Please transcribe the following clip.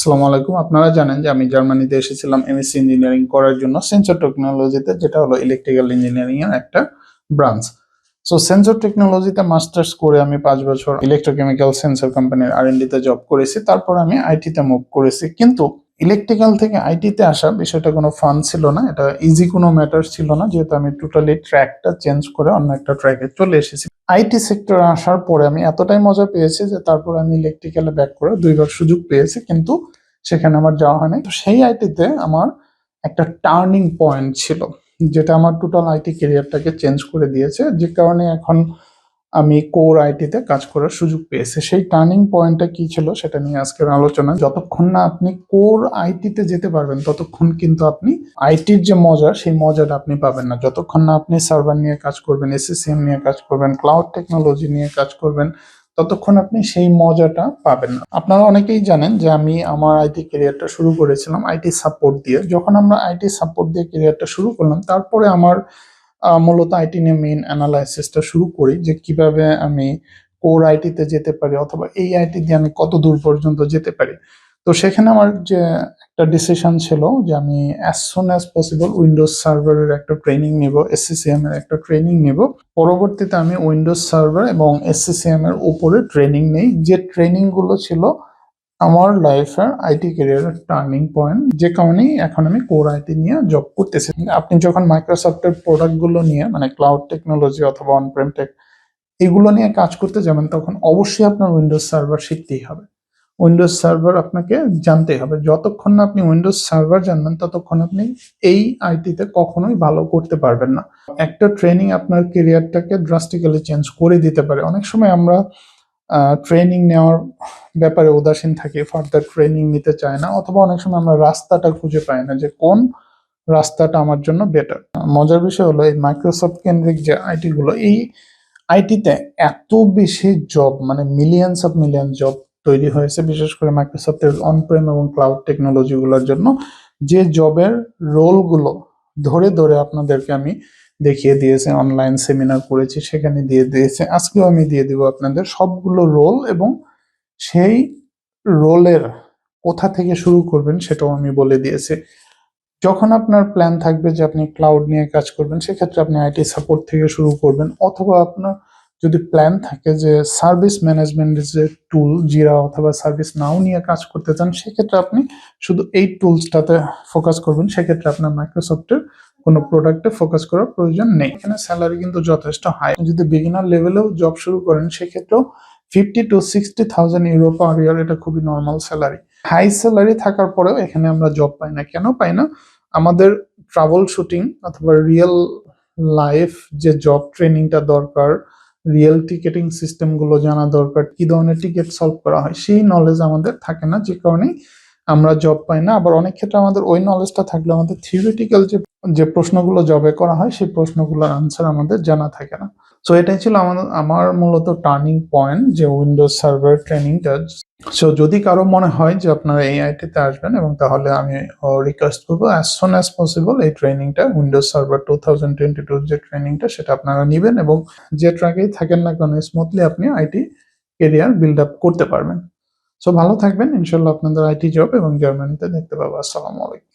আসসালামু আলাইকুম। আপনারা জানেন যে আমি জার্মানিতে এসেছিলাম এমএসসি ইঞ্জিনিয়ারিং করার জন্য সেন্সর টেকনোলজিতে যেটা হলো ইলেকট্রিক্যাল ইঞ্জিনিয়ারিং এর একটা ব্রাঞ্চ সো সেন্সর টেকনোলজিতে মাস্টার্স করে আমি পাঁচ বছর ইলেকট্রোকেমিক্যাল সেন্সর কোম্পানির আর তে জব করেছি। তারপর আমি আইটিতে মুভ করেছি। কিন্তু ইলেকট্রিক্যাল থেকে আইটিতে আসা বিষয়টা কোনো ফান ছিল না। এটা ইজি কোনো ম্যাটার ছিল না। যেহেতু আমি টোটালি ট্র্যাকটা চেঞ্জ করে অন্য একটা ট্র্যাকে চলে এসেছি। আইটি সেক্টরে আসার পরে আমি এতটাই মজা পেয়েছি যে তারপর আমি ইলেকট্রিক্যালে ব্যাক করে দুইবার সুযোগ পেয়েছি, কিন্তু সেখানে আমার যাওয়া হয়নি। তো সেই আইটিতে আমার একটা টার্নিং পয়েন্ট ছিল, যেটা আমার টোটাল আইটি কেরিয়ারটাকে চেঞ্জ করে দিয়েছে। যে কারণে এখন আমি কোর আইটিতে কাজ করার সুযোগ পেয়েছি। সেই টার্নিং পয়েন্টটা কি ছিল সেটা নিয়ে আজকের আলোচনা। যতক্ষণ না আপনি কোর আইটিতে যেতে পারবেন, ততক্ষণ কিন্তু আপনি আইটির যে মজা, সেই মজাটা আপনি পাবেন না। যতক্ষণ না আপনি সার্ভার নিয়ে কাজ করবেন এসএসএম নিয়ে কাজ করবেন ক্লাউড টেকনোলজি নিয়ে কাজ করবেন, ততক্ষণ আপনি সেই মজাটা পাবেন না। আপনারা অনেকেই জানেন যে আমি আমার আইটি কেরিয়ারটা শুরু করেছিলাম আইটি সাপোর্ট দিয়ে। যখন আমরা আইটি সাপোর্ট দিয়ে কেরিয়ারটা শুরু করলাম, তারপরে আমার মূলত আইটি নিয়ে মেইন অ্যানালাইসিসটা শুরু করি যে কীভাবে আমি কোর আইটিতে যেতে পারি অথবা এই আইটি দিয়ে আমি কত দূর পর্যন্ত যেতে পারি। তো সেখানে আমার যে একটা ডিসিশন ছিল যে আমি as soon as possible Windows সার্ভারের একটা ট্রেনিং নিব এসসিসিএম এর একটা ট্রেনিং নেব। পরবর্তীতে আমি উইন্ডোজ সার্ভার এবং এসসিসিএম এর উপরে ট্রেনিং নেই। যে ট্রেনিংগুলো ছিল আমার লাইফের আইটি ক্যারিয়ারের টার্নিং পয়েন্ট যে কারণেই এখন আমি কোর আইটি নিয়ে জব করতেছি। আপনি যখন মাইক্রোসফটের প্রোডাক্টগুলো নিয়ে মানে ক্লাউড টেকনোলজি অথবা অনপ্রেম টেক এগুলো নিয়ে কাজ করতে যাবেন, তখন অবশ্যই আপনার উইন্ডোজ সার্ভার শিখতেই হবে। উইন্ডোজ সার্ভার আপনাকে জানতেই হবে। যতক্ষণ না আপনি উইন্ডোজ সার্ভার জানবেন, ততক্ষণ আপনি এই আইটিতে কখনোই ভালো করতে পারবেন না। একটা ট্রেনিং আপনার কেরিয়ারটাকে ড্রাস্টিক্যালি চেঞ্জ করে দিতে পারে। অনেক সময় আমরা ট্রেনিং নেওয়ার ব্যাপারে উদাসীন থাকি ফার্দার ট্রেনিং নিতে চায় না, অথবা অনেক সময় আমরা রাস্তাটা খুঁজে পাই না যে কোন রাস্তাটা আমার জন্য বেটার মজার বিষয় হলো এই মাইক্রোসফট কেন্দ্রিক যে আইটি গুলো, এই আইটিতে এত বেশি জব মানে মিলিয়ন্স অফ মিলিয়ন জব তৈরি হয়েছে, বিশেষ করে মাইক্রোসফটের অনপ্রেম এবং ক্লাউড টেকনোলজিগুলোর জন্য। যে জবের রোলগুলো ধরে ধরে আপনাদেরকে আমি দেখিয়ে দিয়েছে অনলাইন সেমিনার করেছি, সেখানে দিয়ে দিয়েছে। আজকেও আমি দিয়ে দিব আপনাদের সবগুলো রোল এবং সেই রোলের কোথা থেকে শুরু করবেন সেটাও আমি বলে দিয়েছি। যখন আপনার প্ল্যান থাকবে যে আপনি ক্লাউড নিয়ে কাজ করবেন, সেক্ষেত্রে আপনি আইটি সাপোর্ট থেকে শুরু করবেন, অথবা আপনার যদি প্ল্যান থাকে যে সার্ভিস ম্যানেজমেন্টের যে টুল জিরা অথবা সার্ভিস নাও নিয়ে কাজ করতে চান, সেক্ষেত্রে আপনি শুধু এই টুলসটাতে ফোকাস করবেন, সেক্ষেত্রে আপনার মাইক্রোসফটের কোনো প্রোডাক্টে ফোকাস করার প্রয়োজন নেই। এখানে স্যালারি কিন্তু যথেষ্ট হাই যদি বিগিনার লেভেলেও জব শুরু করেন, সেক্ষেত্রেও fifty to sixty thousand euro per year এটা খুবই নর্মাল স্যালারি হাই স্যালারি থাকার পরেও এখানে আমরা জব পাই না। কেন পাই না? আমাদের ট্রাভেল শুটিং অথবা রিয়েল লাইফ যে জব ট্রেনিংটা দরকার রিয়েল টিকেটিং সিস্টেমগুলো জানা দরকার, কি ধরনের টিকিট সলভ করা হয়, সেই নলেজ আমাদের থাকে না। যে কারণে আমরা জব পাই না, আবার অনেক ক্ষেত্রে আমাদের ওই নলেজটা থাকলে আমাদের থিওরিটিক্যাল যে যে প্রশ্নগুলো জবে করা হয়, সেই প্রশ্নগুলোর আনসার আমাদের জানা থাকে না। সো এটাই ছিল আমার আমার মূলত টার্নিং পয়েন্ট যে উইন্ডোজ সার্ভার ট্রেনিংটা সো যদি কারও মনে হয় যে আপনারা এই আইটিতে আসবেন এবং তাহলে আমি রিকোয়েস্ট করব অ্যাজ সোন অ্যাজ পসিবল এই ট্রেনিংটা Windows server two thousand twenty two যে ট্রেনিংটা সেটা আপনারা নেবেন এবং যে ট্র্যাকেই থাকেন না কেন স্মুথলি আপনি আইটি কেরিয়ার বিল্ড আপ করতে পারবেন। সো ভালো থাকবেন। ইনশাল্লাহ আপনাদের আইটি জব এবং জার্মানিতে দেখতে পাবো। আসসালামু আলাইকুম।